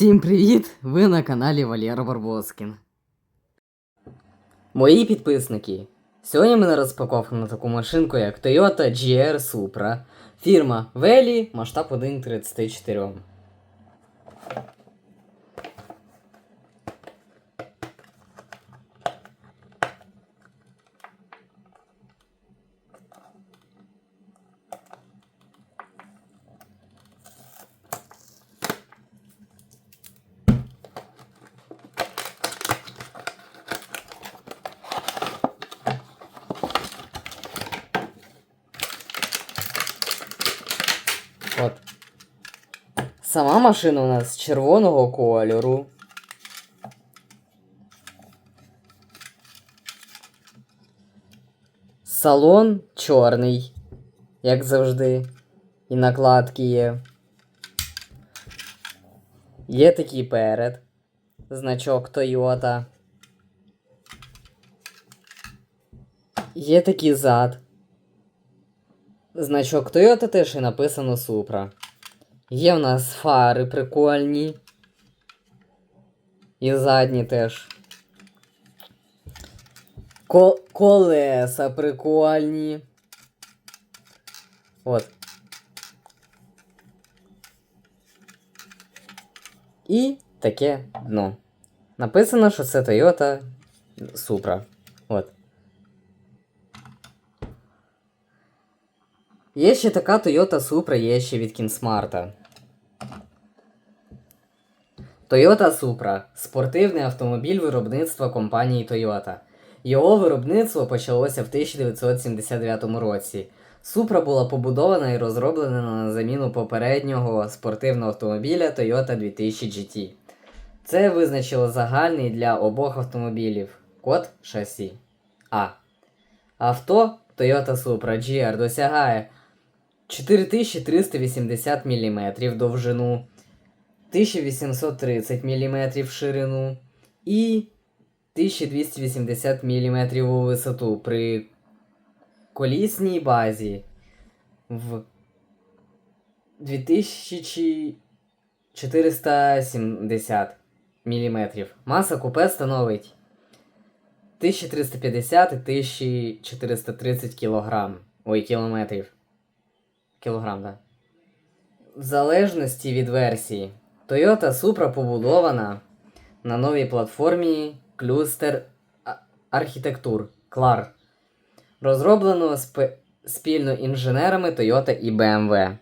Всім привіт! Ви на каналі Валєра Барбоскін. Мої підписники. Сьогодні ми на розпаковку таку машинку, як Toyota GR Supra. Фірма Велі, масштаб 1.34. От. Сама машина у нас червоного кольору. Салон чорний, як завжди. І накладки є. Є такий перед. Значок Toyota. Є такий зад. Значок Toyota теж і написано Supra. Є в нас фари прикольні. І задні теж. Ко- колеса прикольні. От. І таке дно. Написано, що це Toyota Supra. От. Є ще така Toyota Supra, є ще від Кінсмарта. Toyota Supra спортивний автомобіль виробництва компанії Toyota. Його виробництво почалося в 1979 році. Supra була побудована і розроблена на заміну попереднього спортивного автомобіля Toyota 2000 GT. Це визначило загальний для обох автомобілів код шасі. А. Авто Toyota Supra GR досягає 4380 мм довжину, 1830 мм ширину і 1280 мм у висоту при колісній базі в 2470 мм. Маса купе становить 1350 і 1430 кг. Ой, кілометрів. Кілограм, да. В залежності від версії, Toyota Supra побудована на новій платформі Cluster Architecture CLAR, розроблено спільно інженерами Toyota і BMW.